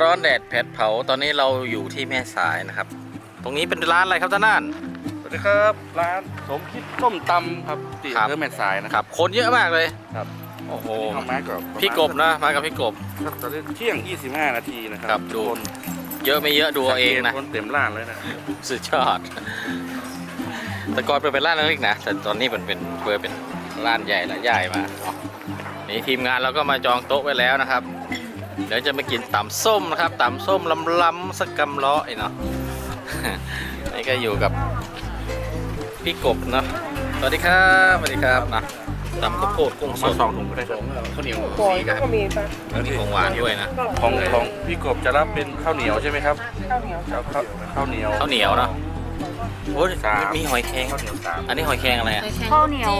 ร้อนแดดแผดเผาตอนนี้เราอยู่ที่แม่สายนะครับ ตรงนี้เป็นร้านอะไรครับท่านนั่นสวัสดีครับร้านสมคิดส้มตำครับตีครับเพื่อแม่สายนะคครัรับ คนเยอะมากเลยครับโอ้โหเอาไม้กับพี่กบนะมากับพี่กบครับตอนนี้เที่ยง 25 นาทีนะครัครับดูคนเยอะไม่เยอะดูเอาเองนะคนเต็มร้านเลยนะสุดยอดแต่ก่อนเป็นร้านเล็กๆนะแต่ตอนนี้มันเป็นเปิดเป็นร้านใหญ่ละใหญ่มาอ๋อนี่ทีมงานเราก็มาจองโต๊ะไว้แล้วนะครับ เดี๋ยวจะมากินตำส้มนะครับตำส้มลำๆสักกำล้อไอ้เนาะนี่ก็อยู่กับพี่กบเนาะสวัสดีครับสวัสดีครับนะตำข้าวโพดกุ้งสมาดสองถุงก็ได้ครับข้าวเหนียวปล่อยก็มีปะแล้วมีของหวานด้วยนะของของพี่กบจะรับเป็นข้าวเหนียวใช่ไหมครับข้าวเหนียวจะเอาข้าวข้าวเหนียวข้าวเหนียวเนาะโอ้ยสามมีหอยแครงข้าวเหนียวสามอันนี้หอยแครงอะไรอะข้าวเหนียว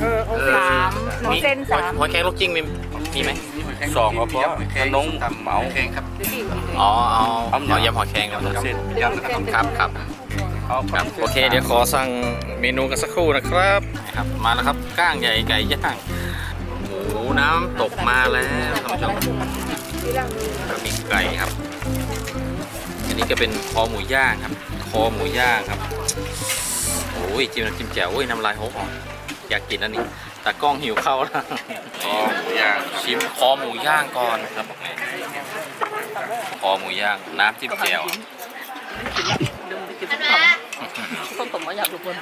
เออโอเคสามหนูเส้นสามหอยแครงลูกจิ้งมีมีไหม สองเอาเพราะขนมเหมาอ๋อเอาเอาเอายำหอยแครงก่อนเส้นครับครับเอาครับโอเคเดี๋ยวขอสั่งเมนูกันสักครู่นะครับนะครับ มาแล้วครับก้างใหญ่ไก่ย่างหมูน้ำตกมาแล้วท่านผู้ชมก็มีไก่ครับ อันนี้ก็เป็นคอหมูย่างครับคอหมูย่างครับโอ้ยจิ้มน้ำจิ้มแจ่วโอ้ยน้ำลายหกออกอยากกินแล้วนี่ ตากล้องหิวข้าวแล้วคอหมูย่างชิมคอหมูย่างก่อนครับ คอหมูย่างน้ำจิ้มแจ่วส้มผมว่าอยากดูคน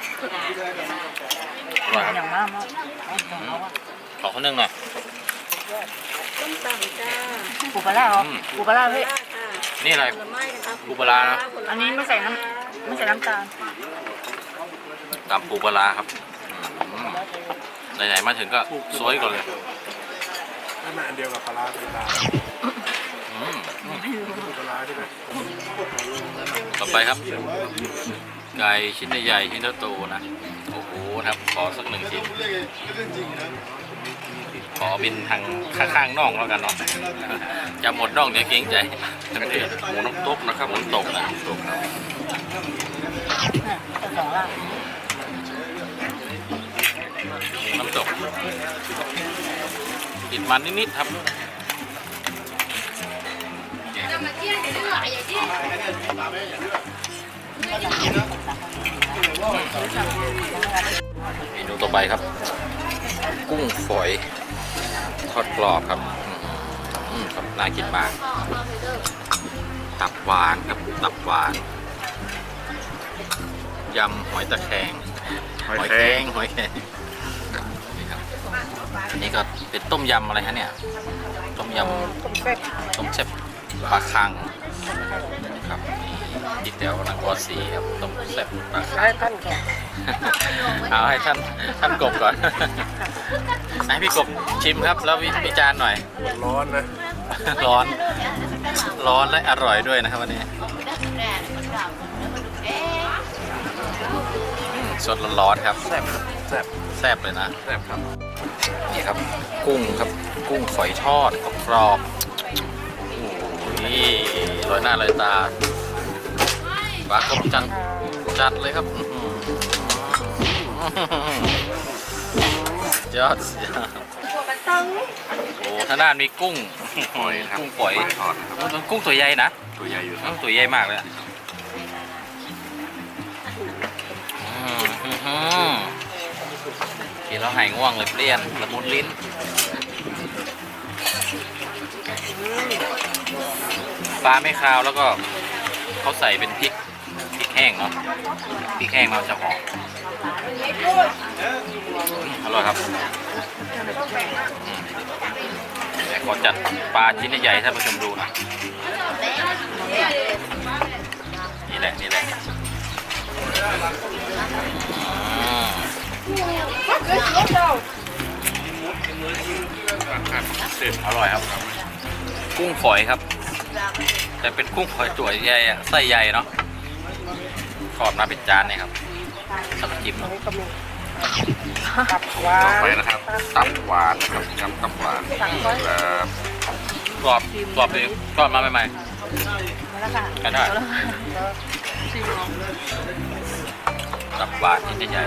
อร่อยครับอย่างมากเนาะขอข้าวนึ่งหน่อยปูปลาร้าเหรอปูปลาร้าพี่นี่อะไรปูปลาร้านะอันนี้ไม่ใส่น้ำไม่ใส่น้ำตาลตำปูปลาร้าครับอืม ไหนๆมาถึงก็สวยก่อนเลยขนาดเดียวกับปลาร้าธรรมดาอืมปลาร้าที่ไหนต่อไปครับ ไก่ชิ้นใหญ่ๆชิ้นโตๆนะ โอ้โหครับ ขอสักหนึ่งชิ้น ขอเป็นทางข้างๆน่องแล้วกันเนาะ จะหมดน่องเดี๋ยวเกรงใจหมูน้ำตกนะครับหมุนตกนะตกครับ ตกติดมันนิดๆครับเมนูต่อไปครับ กุ้งฝอยทอดกรอบครับอืมครับน่ากินมาก ตับหวานครับตับหวานยำหอยตะแคงหอยแครงหอยแครงนี่ครับ อันนี้ก็เป็นต้มยำอะไรฮะเนี่ย ต้มยต้มแซ่บำต้มแซ่บปลาคังครับนี่แต๋วนครศรีครับต้มแซ่บปลาคังให้ท่านก่อนเอาให้ท่านท่านกบก่อนให้พี่กบชิมครับแล้ววิวิจารณ์หน่อย ร้อนนะ ร้อน ร้อนและอร่อยด้วยนะครับวันนี้สดร้อนๆครับ แซ่บแซ่บแซ่บเลยนะ แซ่บครับ นี่ครับ กุ้งครับ กุ้งฝอยทอดกรอบๆโอ้โหนี่ลอยหน้าลอยตาปลากรอบจัดจัดเลยครับอื้อหือยอดยอดโอ้ท่างหน้ามีกุ้งหอยครับกุ้งฝอยทอดนะครับมันกุ้งตัวใหญ่นะ ตัวใหญ่อยู่คอืรับมตัวใหญ่มากเลยอะอืมอื้อหือ กินแล้วหายง่วงเลยเปลี่ยนละมุนลิ้นปลาไม่คาวแล้วก็เขาใส่เป็นพริกพริกแห้งเนาะพริกแห้งเราจะหอมอร่อยครับแต่ขอจัดปลาชิ้นใหญ่ๆให้ท่านผู้ชมดูนะนี่แหละ นี่แหละ อืมอร่อยครับ กุ้งฝอยครับ แต่เป็นกุ้งฝอยตัวใหญ่อะไส้ใหญ่เนาะทอดมาเป็นจานเนี่ยครับสับจิ้มอันนี้ก็มีตับหวาต่อนไปนะครับตับหวานนะครับยำตับหวานครับกรอบกรอบเลยกรอบมาใหม่มาแล้วค่ะๆกันได้ตับหวานชิ้นใหญ่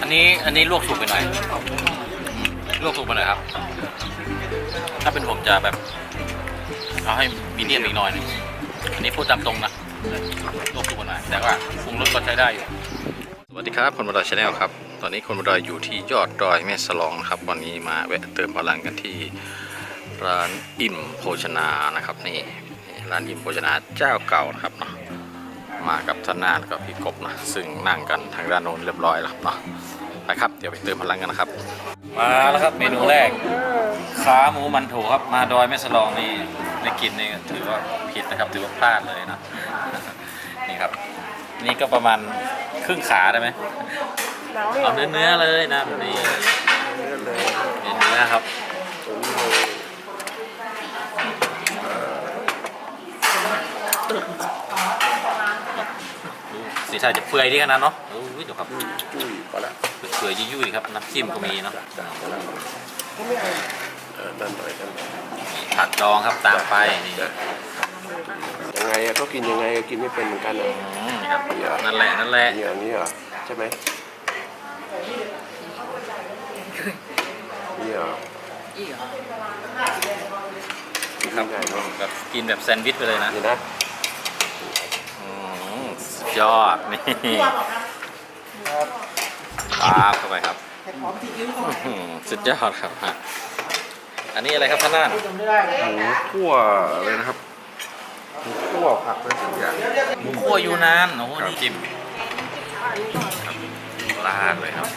อันนี้อันนี้ลวกสุกไปหน่อยลวกสุกไปหน่อยครับ ถ้าเป็นผมจะแบบ เอาให้มีเดียมอีกหน่อยนึงอันนี้พูดตามตรงนะลวกสุกไปหน่อยแต่ว่าปรุงรสก็ใช้ได้อยู่สวัสดีครับคนบดอยชาแนลครับ ตอนนี้คนบดอยอยู่ที่ยอดดอยแม่สลองครับ วันนี้มาแวะเติมพลังกันที่ร้านอิ่มโภชนานะครับ นี่ร้านอิ่มโภชนาเจ้าเก่านะครับเนาะ มากับท่านนาฏกับพี่กบนะซึ่งนั่งกันทางด้านโน้นเรียบร้อยแล้วครับเนาะไปครับเดี๋ยวไปเติมพลังกันนะครับ มาแล้วครับเมนูแรกเออขาหมูมันโถครับมาดอยแม่สลองนี่ไม่กินนี่ถือว่าผิดนะครับถือว่าพลาดเลยนะนี่ครับ นี่ก็ประมาณครึ่งขาได้ไหมหนาวให้เอาเนื้อเนื้อๆเลยนะแบบนี้เนื้อเนื้อครับดู สีท่าจะเปื่อยดีขนาดเนาะโอ้ยเดี๋ยวครับจุ้ยพอละเปื่อยยุ่ยๆครับน้ำจิ้มก็มีเนาะนั่นหน่อยนั่นหน่อยผักดองครับตามไปนี่ยังไงอะเขากินยังไงก็กินไม่เป็นเหมือนกันอะอืมนี่ครับนั่นแหละนั่นแหละนี่อย่างนี้เหรอใช่ไหมนี่เหรออีกเหรอกินยังไงเนาะแบบกินแบบแซนด์วิชไปเลยนะนี่นะ ยอด นี่ปาบเข้าไปครับอื้อหือสุดยอดครับฮะอันนี้อะไรครับท่านน่านหมูคั่วอะไรนะครับหมูคั่วผักอะไรสักอย่างหมูคั่วยูนานโอ้โหนี่จิ้มครับลาดเลยครับ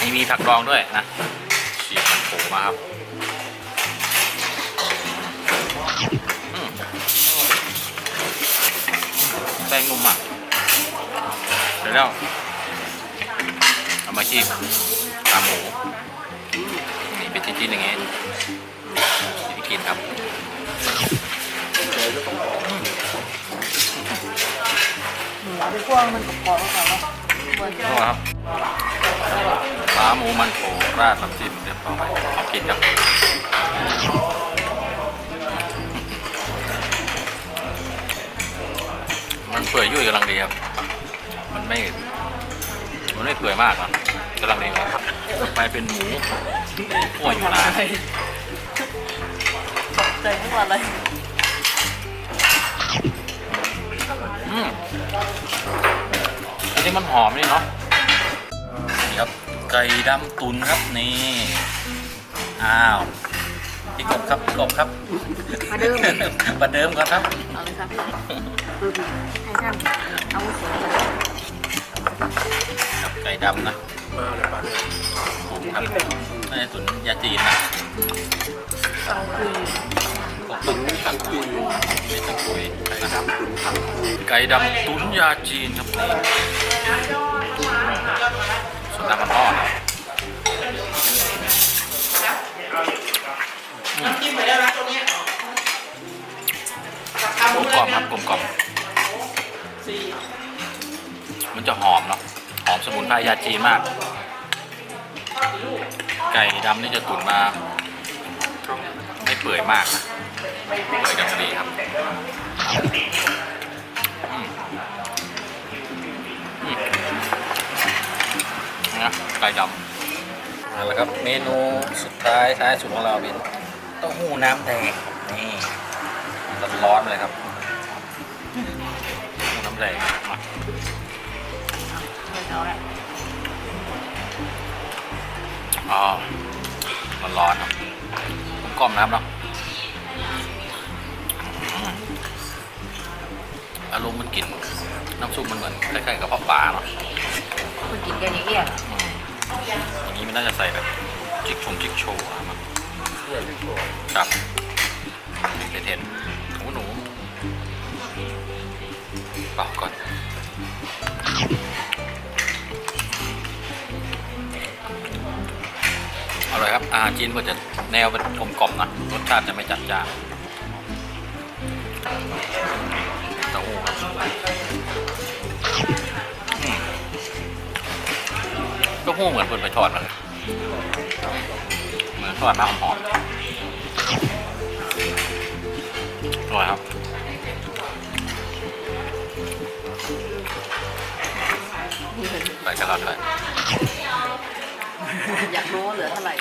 นี่มีผักดองด้วยนะฉีกมันโผมาครับอืมแป้ งนุ่มอะเดี๋ยวเราเอามาชีพตามหมูนี่เป็นชิ้นๆอย่างเงี้ยที่กินครับหมูไปคั่วมันกรอบๆก่อนเนาะเบิร์นนี่ครับขาหมูมันโถราดน้ำจิ้มเรียบร้อยเอากินครับ ปื่อยยุ่ยกำลังดีครับ มันไม่ มันไม่เปื่อยมากนะกำลังดีครับต่อไปเป็นหมูขั่วอยู่นานใจทุกวันเลยอืมอันนี้มันหอมนี่เนาะ นี่ครับ ไก่ดำตุนครับนี่ อ้าว พี่กบครับพี่กบครับมาเดิมประเดิมก่อนครับเอาเลยครับให้ท่านเอาเสียงครับไก่ดำนะมาเลยปลาเนี่ยตุ๋นครับน่าจะตุ๋นยาจีนนะเอาคุยกบตุ๋นตังคุยไม่ตังคุยนะครับตุ๋นผักไก่ดำตุ๋นยาจีนครับนี่ส่วนน้ำมันทอด กลมกล่อมครับกลมกล่อมมันจะหอมเนาะหอมสมุนไพรยาจีนมาก ไก่ดำนี่จะตุ๋นมา ไม่เปื่อยมากนะเปื่อยกำลังดีครับอืมอืมนะไก่ดำเอาละครับเมนูสุดท้ายท้ายสุดของเราเป็นเต้าหู้น้ำแดงนี่ร้อนๆเลยครับ เต้าหู้น้ำแดงมาเอาละอ๋อมันร้อนครับกลมๆนะครับเนาะอืมอารมณ์มันกลิ่นน้ำซุปมันเหมือนคล้ายๆกับข้าวปลาเนาะคุณกินกันอย่างเงี้ยอืมอย่างนี้มันน่าจะใส่แบบจิกชงจิกโชว์อะมั้งครับเผ็ดๆ ปล่าก่อนอร่อยครับอาหารจีนมันจะแนวเป็นกลมกล่อมนะรสชาติจะไม่จัดจ้านเต้าหู้ครับอืมก็หู้เหมือนเปิดไปทอดมาเลยเหมือนทอดมาหอมๆ กับเราด้วยอยากรู้ว่าเหลือเท่าไหร่